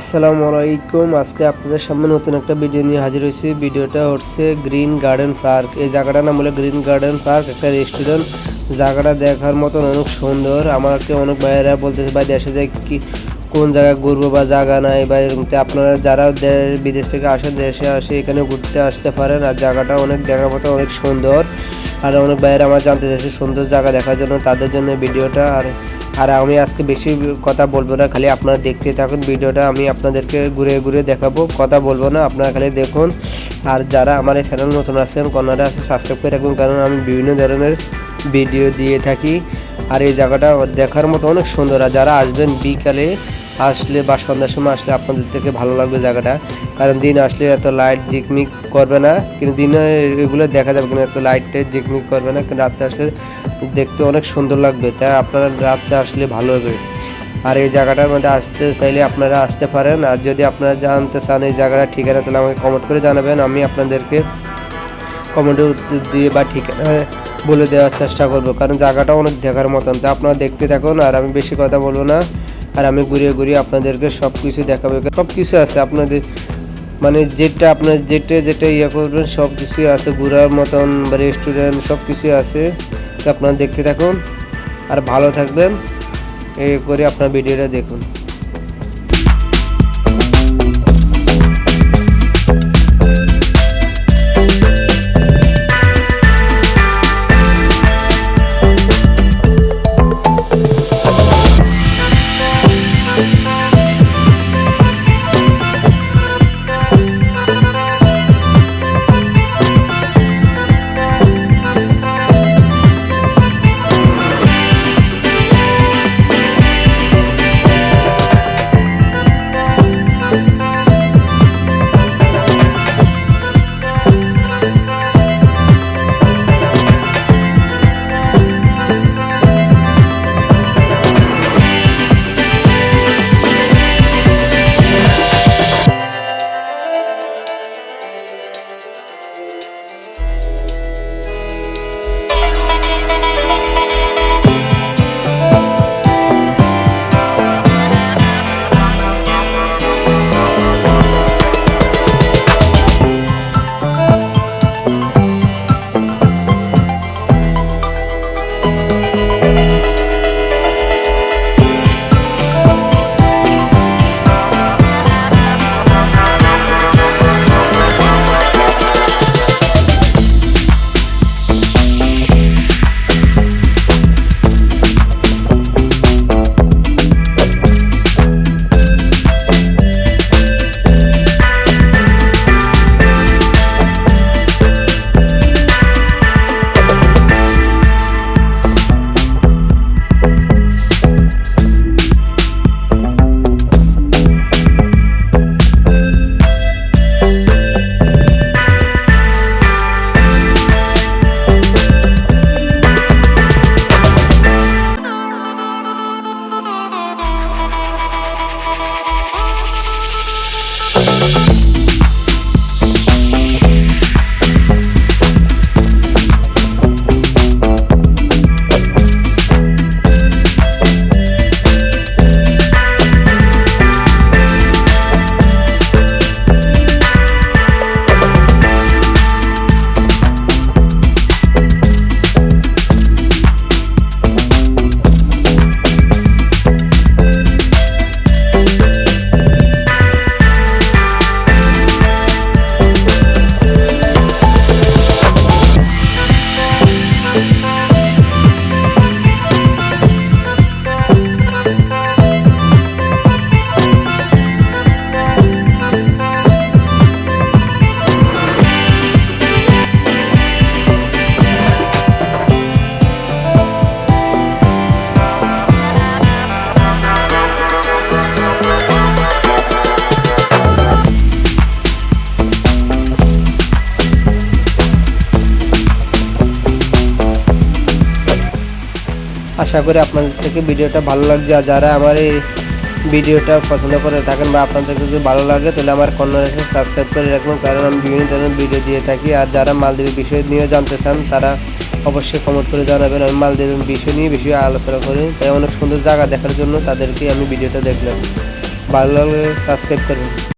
আসসালামু আলাইকুম। আজকে আপনাদের সামনে নতুন একটা ভিডিও নিয়ে হাজির হয়েছি। ভিডিওটা হচ্ছে গ্রিন গার্ডেন পার্ক এই জায়গাটার নাম হলো গ্রিন গার্ডেন পার্ক একটা রেস্টুরেন্ট জায়গাটা দেখার মতন অনেক সুন্দর। আমাকে অনেক ভাইয়েরা বলতেছে, ভাই, দেশে যাই কি, কোন জায়গায় ঘুরবো বা জায়গা নাই বা এরকম। আপনারা যারা দেশ বিদেশ থেকে আসে, দেশে আসে, এখানে ঘুরতে আসতে পারেন। আর জায়গাটা অনেক দেখার মতো অনেক সুন্দর। আর অনেক ভাইয়েরা আমার জানতে চাইছে, সুন্দর জায়গা দেখার জন্য তাদের জন্য ভিডিওটা আর আর আমি আজকে বেশি কথা বলব না, খালি আপনারা দেখতে থাকুন ভিডিওটা, আমি আপনাদেরকে ঘুরে ঘুরে দেখাবো, কথা বলব না, আপনারা খালি দেখুন। আর যারা আমার এই চ্যানেল নতুন আছেন কন্যাটা আছে সাবস্ক্রাইব করে রাখুন, কারণ আমি বিভিন্ন ধরনের ভিডিও দিয়ে থাকি। আর এই জায়গাটা দেখার মতো অনেক সুন্দর, আর যারা আসবেন বিকালে আসলে বা সন্ধ্যার সময় আসলে আপনাদের থেকে ভালো লাগবে জায়গাটা। কারণ দিন আসলে এত লাইট জিকমিক করবে না, কিন্তু দিনে এগুলো দেখা যাবে কিন্তু এত লাইট জিকমিক করবে না, কিন্তু রাত্রে আসলে দেখতে অনেক সুন্দর লাগবে। তাই আপনারা রাত্রে আসলে ভালো হবে। আর এই জায়গাটার মধ্যে আসতে চাইলে আপনারা আসতে পারেন। আর যদি আপনারা জানতে চান এই জায়গাটা ঠিকানা, তাহলে আমাকে কমেন্ট করে জানাবেন। আমি আপনাদেরকে কমেন্টে উত্তর দিয়ে বা ঠিকানা বলে দেওয়ার চেষ্টা করব। কারণ জায়গাটা অনেক দেখার মতন। তা আপনারা দেখতে থাকুন, আর আমি বেশি কথা বলব না। আর আমি ঘুরিয়ে ঘুরিয়ে আপনাদেরকে সব কিছু দেখাবো। সব কিছু আছে আপনাদের মানে যেটা আপনার যেটা যেটা ইয়ে করবেন সব কিছুই আছে। ঘুরার মতন বা রেস্টুরেন্ট সব কিছুই আছে আপনারা দেখতে থাকুন। আর ভালো থাকবেন। এ করে আপনার ভিডিওটা দেখুন। আশা করি আপনাদের থেকে ভিডিওটা ভালো লাগছে। আর যারা আমার এই ভিডিওটা পছন্দ করে থাকেন বা আপনাদের যদি ভালো লাগে, তাহলে আমার কর্নারেশন সাবস্ক্রাইব করে রাখবেন, কারণ আমি বিভিন্ন ধরনের ভিডিও দিয়ে থাকি। আর যারা মালদ্বীপের বিষয় নিয়ে জানতে চান, তারা অবশ্যই কমেন্ট করে জানাবেন। আমি মালদ্বীপের বিষয় নিয়ে বেশি আলোচনা করি তাই অনেক সুন্দর জায়গা দেখার জন্য তাদেরকে আমি ভিডিওটা দেখলাম। ভালো লাগলে সাবস্ক্রাইব করবেন।